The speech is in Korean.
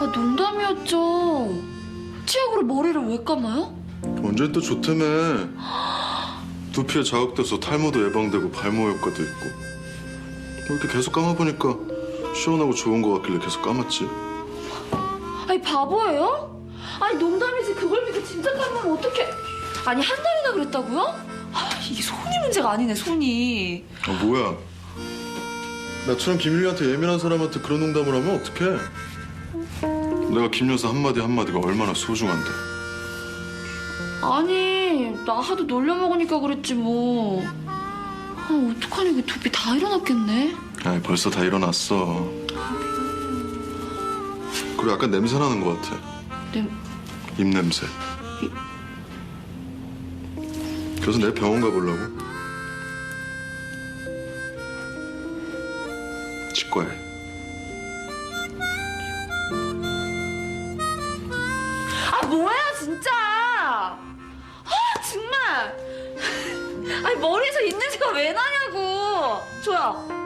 아, 농담이었죠. 치약으로 머리를 왜 감아요? 언제 또 좋다며. 두피에 자극돼서 탈모도 예방되고 발모 효과도 있고. 뭐 이렇게 계속 감아보니까 시원하고 좋은 거 같길래 계속 감았지. 아니, 바보예요? 아니, 농담이지. 그걸 믿고 진짜 감으면 어떡해. 아니, 한 달이나 그랬다고요? 아, 이게 손이 문제가 아니네, 손이. 아 뭐야? 나처럼 김일리한테 예민한 사람한테 그런 농담을 하면 어떡해? 내가 김 여사 한마디 한마디가 얼마나 소중한데. 아니, 나 하도 놀려 먹으니까 그랬지, 뭐. 아, 어떡하니, 그 두피 다 일어났겠네. 아이 벌써 다 일어났어. 그리고 약간 냄새 나는 것 같아. 냄, 입 냄새. 그래서 내 병원 가보려고. 치과에. 뭐야 진짜. 아 정말. 아니 머리에서 입냄새가 왜 나냐고. 조야